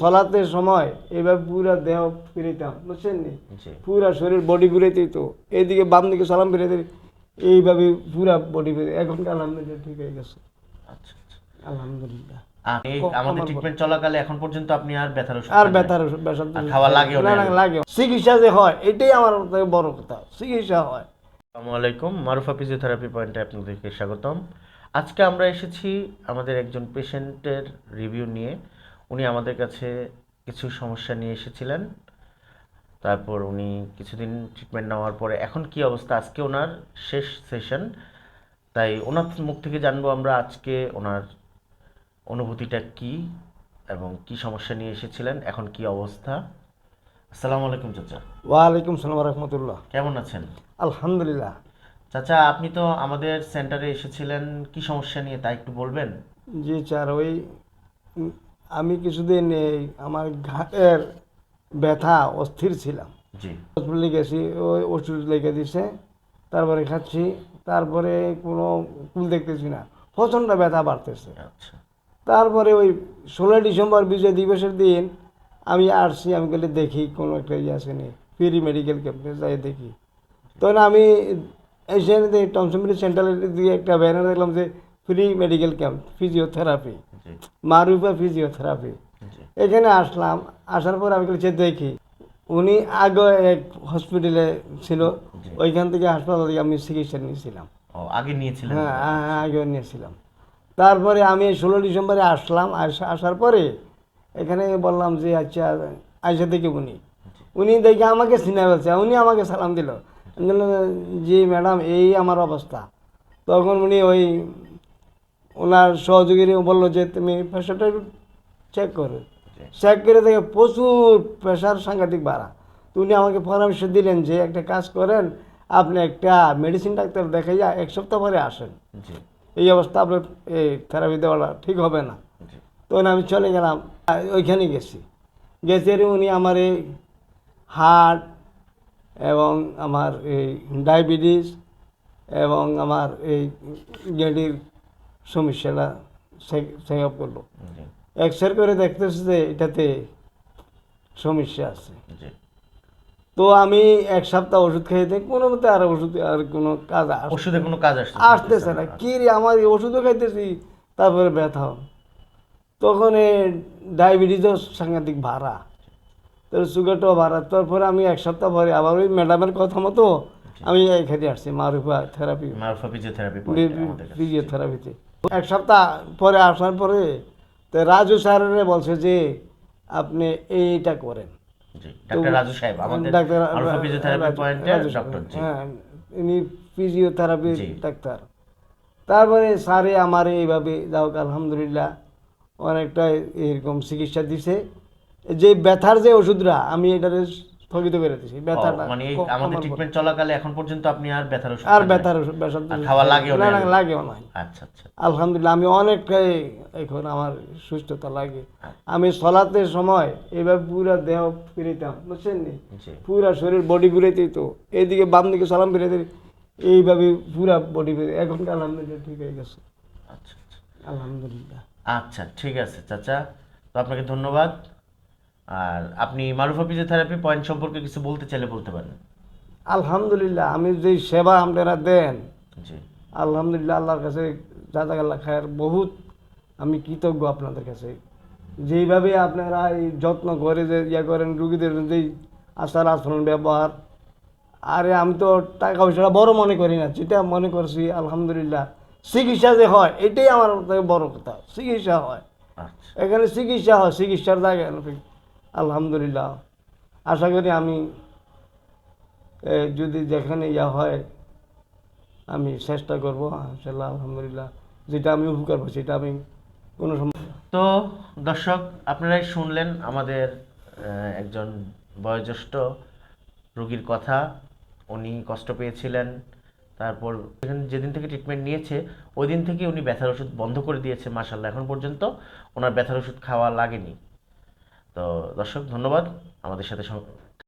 চলাতে সময় এবার পুরা দেহ ফিরিতাম বুঝছেন নি? পুরা শরীর বডি ঘুরেতেই তো এইদিকে বাম দিকে সালাম ফিরে এইভাবে পুরা বডি ফিরে এখন আলহামদুলিল্লাহ ঠিক হয়ে গেছে। আচ্ছা আচ্ছা। আলহামদুলিল্লাহ। আমাদের ট্রিটমেন্ট চলাকালে এখন পর্যন্ত আপনি আর ব্যথার ওষুধ আর খান ব্যথার ওষুধ খাওয়া? না লাগে চিকিৎসা যে হয় এটাই আমার বড় কথা। চিকিৎসা হয়। আসসালামু আলাইকুম মারুফা ফিজিওথেরাপি পয়েন্টে আপনাদেরকে স্বাগতম। আজকে আমরা এসেছি আমাদের একজন পেশেন্টের রিভিউ নিয়ে। উনি আমাদের কাছে কিছু সমস্যা নিয়ে এসেছিলেন। তারপর উনি কিছুদিন ট্রিটমেন্ট নেওয়ার পরে এখন কি অবস্থা? আজকে ওনার শেষ সেশন তাই ওনার মুখ থেকে জানব আমরা আজকে ওনার অনুভূতিটা কি এবং কি সমস্যা নিয়ে এসেছিলেন এখন কি অবস্থা? আসসালামু আলাইকুম চাচা। ওয়ালাইকুম সালাম রহমতুল্লাহ। কেমন আছেন? আলহামদুলিল্লাহ। চাচা আপনি তো আমাদের সেন্টারে এসেছিলেন কি সমস্যা নিয়ে তা একটু বলবেন? জি স্যার ওই আমি কিছুদিন এই আমার ঘাটের ব্যথা অস্থির ছিলাম। হসপিটালে গেছি ওই ওষুধ লেগে দিছে তারপরে খাচ্ছি তারপরে কোনো কুল দেখতেছি না প্রচণ্ড ব্যথা বাড়তেছে। আচ্ছা। তারপরে ওই ষোলোই ডিসেম্বর বিজয় দিবসের দিন আমি আসছি আমি গেলে দেখি কোনো একটা ইয়ে আসেনি ফ্রি মেডিকেল ক্যাম্পে যাই দেখি। তখন আমি এসে টমসমিলি সেন্টারের দিকে একটা ব্যানার দেখলাম যে free medical camp physiotherapy. Marufa physiotherapy এখানে আসলাম আসার পর আমি বলছি দেখি উনি আগে এক হসপিটালে ছিল ওইখান থেকে হাসপাতাল থেকে আমি চিকিৎসা নিয়েছিলাম। আগে নিয়েছিলেন হ্যাঁ আ- আগেও নিয়েছিলাম। তারপরে আমি ষোলো ডিসেম্বরে আসলাম আসার পরে এখানে বললাম যে আচ্ছা আইসা দেখি উনি। উনি দেখে আমাকে চিনে বলছে উনি আমাকে সালাম দিল। জি ম্যাডাম এই আমার অবস্থা। তখন উনি ওই ওনার সহযোগী বলল যে তুমি প্রেশারটা একটু চেক করো। চেক করে দেখে প্রচুর প্রেশার সাংঘাতিক বাড়া। তো উনি আমাকে পরামর্শ দিলেন যে একটা কাজ করেন আপনি একটা মেডিসিন ডাক্তার দেখাইয়া এক সপ্তাহ পরে আসেন। এই অবস্থা আপনার এই থেরাপি দেওয়াটা ঠিক হবে না। তখন আমি চলে গেলাম ওইখানে গেছি। গেছে উনি আমার এই হার্ট এবং আমার এই ডায়াবেটিস এবং আমার এই গেডির সমস্যাটা আপ করল জি। এক্স রে করে দেখতেছে যে এটাতে সমস্যা আছে। তো আমি এক সপ্তাহ ওষুধ খেয়ে দেখি কোনো মতে আর ওষুধ আর কোনো কাজ ওষুধে কোনো কাজ আসছে আসতেছে না। কি রে আমার ওষুধও খাইতেছি তারপরে ব্যথা তখন এই ডায়াবেটিসও সাংঘাতিক ভাড়া। তার সুগারটাও ভাড়া। তারপরে আমি এক সপ্তাহ পরে আবার ওই ম্যাডামের কথা মতো আমি এখানে আসছি মারুফা থেরাপি মারুফা ফিজিওথেরাপি ফিজিওথেরাপিতে এক সপ্তাহ পরে আসার পরে তো রাজু স্যারের বলছে যে আপনি এইটা করেন। ডাক্তার রাজু সাহেব আমাদের ফিজিওথেরাপি রাজু- পয়েন্টে রাজু সাহেব, ডক্টর হ্যাঁ ইনি ফিজিওথেরাপি ডাক্তার। তারপরে স্যারে আমার এইভাবে যাও আলহামদুলিল্লাহ অনেকটা এরকম চিকিৎসা দিছে। যে ব্যথার যে ওষুধরা আমি এটা স্থগিত করে দিছি ও, ব্যথাটা মানে এই আমাদের ট্রিটমেন্ট চলাকালে এখন পর্যন্ত আপনি আর ব্যথার ওষুধ আর ব্যথার ওষুধ খাওয়া লাগেও না। না? লাগেও না। আচ্ছা আচ্ছা। আলহামদুলিল্লাহ আমি অনেকটাই এখন আমার সুস্থতা লাগে। আচ্ছা। আমি চলাতে সময় এবার পুরা দেহ ফিরিতাম বুঝছেন নি? পুরা শরীর বডি ঘুরেতেই তো এইদিকে বাম দিকে সালাম ফিরে দিই এইভাবে পুরা বডি ফিরে এখন আলহামদুলিল্লাহ ঠিক হয়ে গেছে। আচ্ছা আচ্ছা। আলহামদুলিল্লাহ। আচ্ছা ঠিক আছে চাচা। তো আপনাকে ধন্যবাদ। আর আপনি মারুফা ফিজিওথেরাপি পয়েন্ট সম্পর্কে কিছু বলতে চাইলে বলতে পারেন। আলহামদুলিল্লাহ আমি যে সেবা আপনারা দেন জি। আলহামদুলিল্লাহ আল্লাহর কাছে জাজাকাল্লাহ খায়ের বহুত আমি কৃতজ্ঞ আপনাদের কাছে। যেইভাবে আপনারা এই যত্ন করে যে ইয়ে করেন রুগীদের যেই আচার আচরণ ব্যবহার আরে আমি তো টাকা পয়সাটা বড় মনে করি না যেটা মনে করছি আলহামদুলিল্লাহ চিকিৎসা যে হয় এটাই আমার বড় কথা চিকিৎসা হয়। আচ্ছা। এখানে চিকিৎসা হয় চিকিৎসার জায়গায় আলহামদুলিল্লাহ। আশা করি আমি যদি যেখানে ইয়া হয়, আমি চেষ্টা করব ইনশাল্লাহ আলহামদুলিল্লাহ। যেটা আমি উপকার পাচ্ছি সেটা আমি কোনো সময় তো দর্শক, আপনারাই শুনলেন আমাদের একজন বয়োজ্যেষ্ঠ রোগীর কথা। উনি কষ্ট পেয়েছিলেন, তারপর যেদিন থেকে ট্রিটমেন্ট নিয়েছে, ওই দিন থেকে উনি ব্যথার ওষুধ বন্ধ করে দিয়েছে মাসাল্লাহ এখন পর্যন্ত ওনার ব্যথার ওষুধ খাওয়া লাগেনি। তো দর্শক ধন্যবাদ। আমাদের সাথে